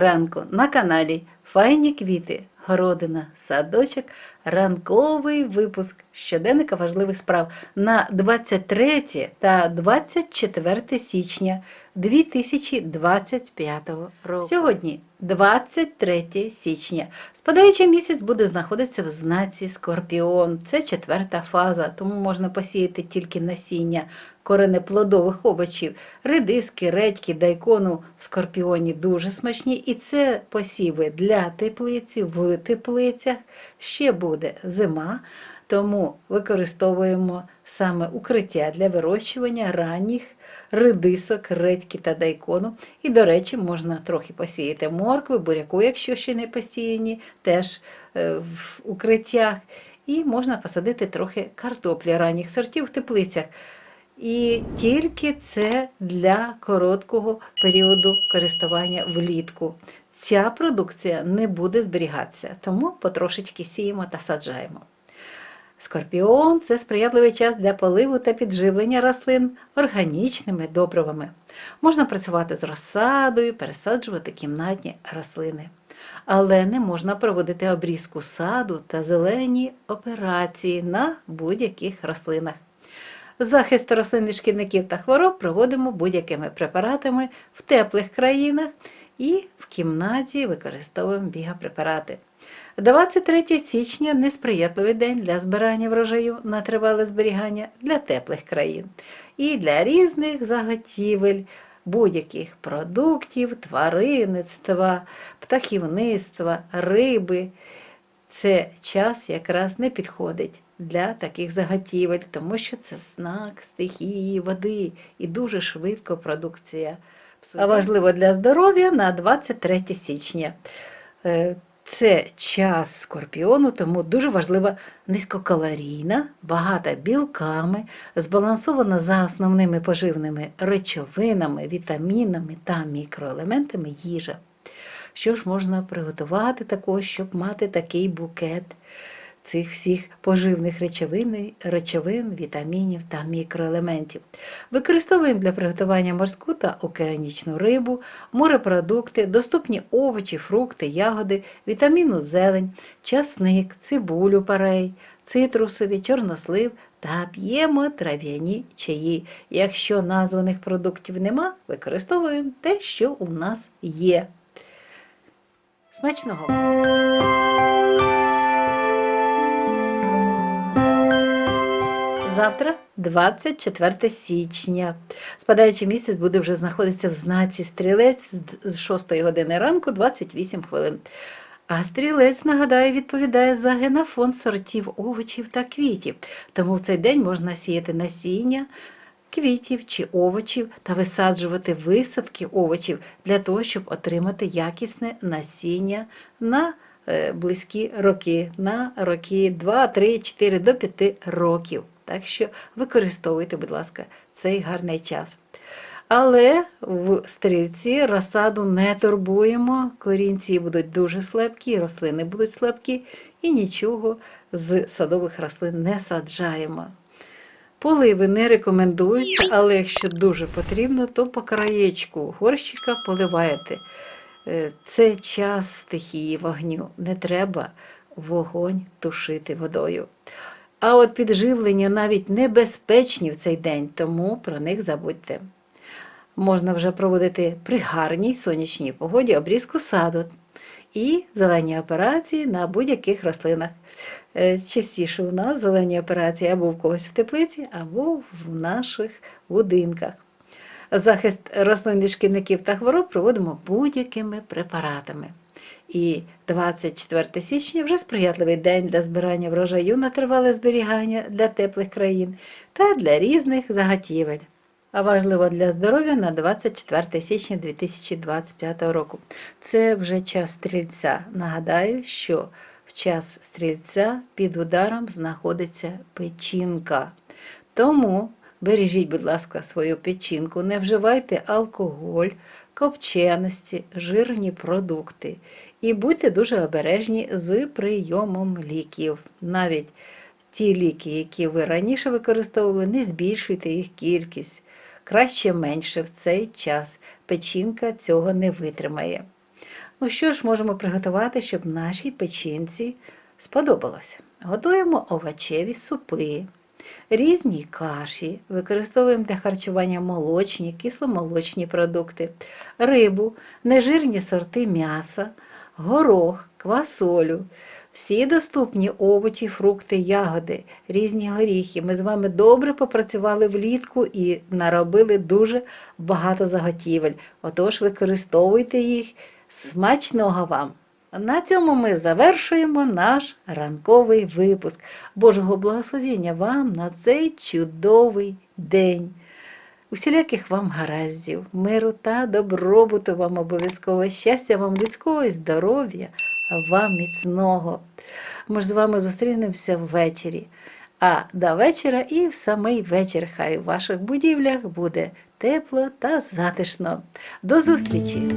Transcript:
ранку на каналі Файні квіти, городина, садочок, ранковий випуск щоденника важливих справ на 23 та 24 січня 2025 року. Сьогодні 23 січня. Спадаючий місяць буде знаходитися в знаці Скорпіон. Це четверта фаза, тому можна посіяти тільки насіння коренеплодових овочів. Редиски, редьки, дайкону в скорпіоні дуже смачні. І це посіви для теплиці в теплицях. Ще буде зима, тому використовуємо саме укриття для вирощування ранніх редисок, редьки та дайкону. І, до речі, можна трохи посіяти моркви, буряку, якщо ще не посіяні, теж е, в укриттях. І можна посадити трохи картоплі ранніх сортів в теплицях. І тільки це для короткого періоду користування влітку. Ця продукція не буде зберігатися, тому потрошечки сіємо та саджаємо. Скорпіон це сприятливий час для поливу та підживлення рослин органічними добривами. Можна працювати з розсадою, пересаджувати кімнатні рослини. Але не можна проводити обрізку саду та зелені операції на будь-яких рослинах. Захист рослин від шкідників та хвороб проводимо будь-якими препаратами в теплих країнах і в кімнаті використовуємо бігапрепарати. 23 січня несприятливий день для збирання врожаю на тривале зберігання для теплих країн і для різних заготівель будь-яких продуктів, тваринництва, птахівництва, риби. Це час якраз не підходить для таких заготівель, тому що це знак стихії води і дуже швидко продукція. Важливо для здоров'я на 23 січня. Е, Це час скорпіону, тому дуже важлива низькокалорійна, багата білками, збалансована за основними поживними речовинами, вітамінами та мікроелементами їжа. Що ж можна приготувати такого, щоб мати такий букет цих всіх поживних речовин, речовин, вітамінів та мікроелементів? Використовуємо для приготування морську та океанічну рибу, морепродукти, доступні овочі, фрукти, ягоди, вітаміну зелень, часник, цибулю парей, цитрусові, чорнослив та п'ємо трав'яні чаї. Якщо названих продуктів нема, використовуємо те, що у нас є. Смачного! Завтра 24 січня. Спадаючий місяць буде вже знаходитися в знаці стрілець з 6 години ранку 28 хвилин. А стрілець, нагадаю, відповідає за генофонд сортів овочів та квітів. Тому в цей день можна сіяти насіння квітів чи овочів та висаджувати висадки овочів для того, щоб отримати якісне насіння на е, близькі роки, на роки 2, 3, 4 до 5 років. Так що використовуйте, будь ласка, цей гарний час. Але в стрільці розсаду не турбуємо, корінці будуть дуже слабкі, рослини будуть слабкі, і нічого з садових рослин не саджаємо. Поливи не рекомендуються, але якщо дуже потрібно, то по краєчку горщика поливаєте. Е, Це час стихії вогню. Не треба вогонь тушити водою. А от підживлення навіть небезпечні в цей день, тому про них забудьте. Можна вже проводити при гарній сонячній погоді обрізку саду і зелені операції на будь-яких рослинах. Е, Частіше у нас зелені операції або в когось в теплиці, або в наших будинках. Захист рослин від шкідників та хвороб проводимо будь-якими препаратами. І 24 січня вже сприятливий день для збирання врожаю на тривале зберігання для теплих країн та для різних заготівель. А важливо для здоров'я на 24 січня 2025 року. Це вже час стрільця. Нагадаю, що в час стрільця під ударом знаходиться печінка. Тому бережіть, будь ласка, свою печінку, не вживайте алкоголь, копченості, жирні продукти. І будьте дуже обережні з прийомом ліків. Навіть ті ліки, які ви раніше використовували, не збільшуйте їх кількість. Краще менше в цей час. Печінка цього не витримає. Ну що ж можемо приготувати, щоб нашій печінці сподобалося? Готуємо овочеві супи, різні каші, використовуємо для харчування молочні, кисломолочні продукти, рибу, нежирні сорти м'яса, горох, квасолю. Всі доступні овочі, фрукти, ягоди, різні горіхи. Ми з вами добре попрацювали влітку і наробили дуже багато заготівель. Отож, використовуйте їх. Смачного вам! На цьому ми завершуємо наш ранковий випуск. Божого благословення вам на цей чудовий день. Усіляких вам гараздів, миру та добробуту вам обов'язково, щастя вам людського і здоров'я, вам міцного. Ми ж з вами зустрінемося ввечері. А до вечора і в самий вечір хай у ваших будівлях буде тепло та затишно. До зустрічі!